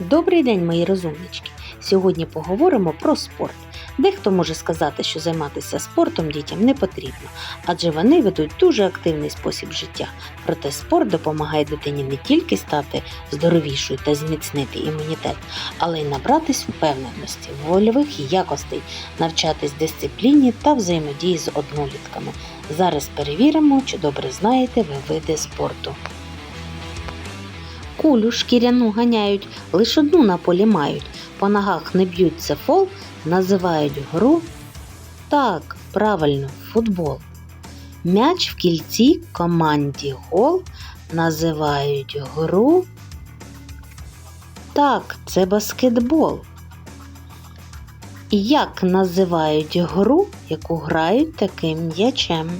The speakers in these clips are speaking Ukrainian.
Добрий день, мої розумнички! Сьогодні поговоримо про спорт. Дехто може сказати, що займатися спортом дітям не потрібно, адже вони ведуть дуже активний спосіб життя. Проте спорт допомагає дитині не тільки стати здоровішою та зміцнити імунітет, але й набратись впевненості, вольових якостей, навчатись дисципліні та взаємодії з однолітками. Зараз перевіримо, чи добре знаєте ви види спорту. Кулю шкіряну ганяють, лиш одну на полі мають. По ногах не б'ються фол, називають гру. Так, правильно, футбол. М'яч в кільці команді гол називають гру. Так, це баскетбол. Як називають гру, яку грають таким м'ячем?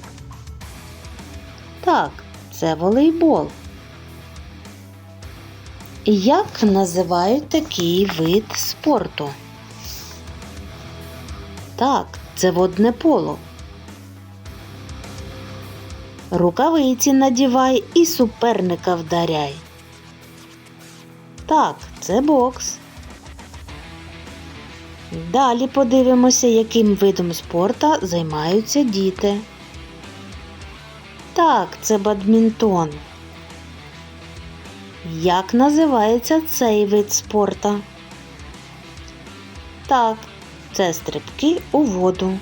Так, це волейбол. Як називають такий вид спорту? Так, це водне поло. Рукавиці надівай і суперника вдаряй. Так, це бокс. Далі подивимося, яким видом спорта займаються діти. Так, це бадмінтон. Як називається цей вид спорта? Так, це стрибки у воду.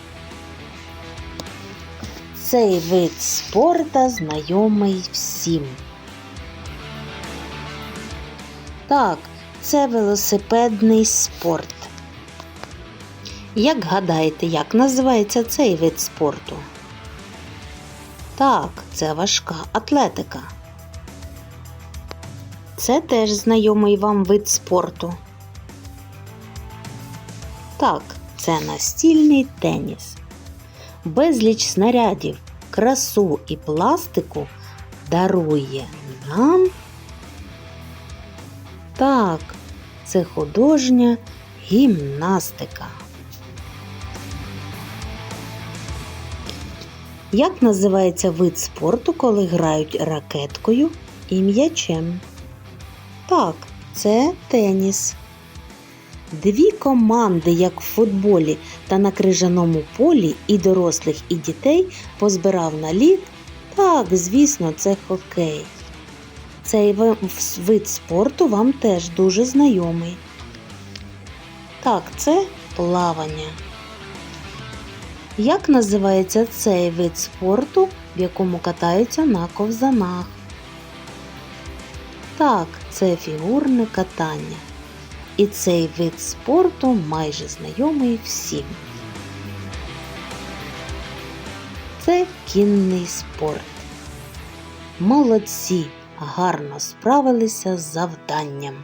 Цей вид спорта знайомий всім. Так, це велосипедний спорт. Як гадаєте, як називається цей вид спорту? Так, це важка атлетика. Це теж знайомий вам вид спорту. Так, це настільний теніс. Безліч снарядів, красу і пластику дарує нам. Так, це художня гімнастика. Як називається вид спорту, коли грають ракеткою і м'ячем? Так, це теніс. Дві команди, як в футболі та на крижаному полі, і дорослих, і дітей позбирав на лід. Так, звісно, це хокей. Цей вид спорту вам теж дуже знайомий. Так, це плавання. Як називається цей вид спорту, в якому катаються на ковзанах? Так, це фігурне катання. І цей вид спорту майже знайомий всім. Це кінний спорт. Молодці, гарно справилися з завданням.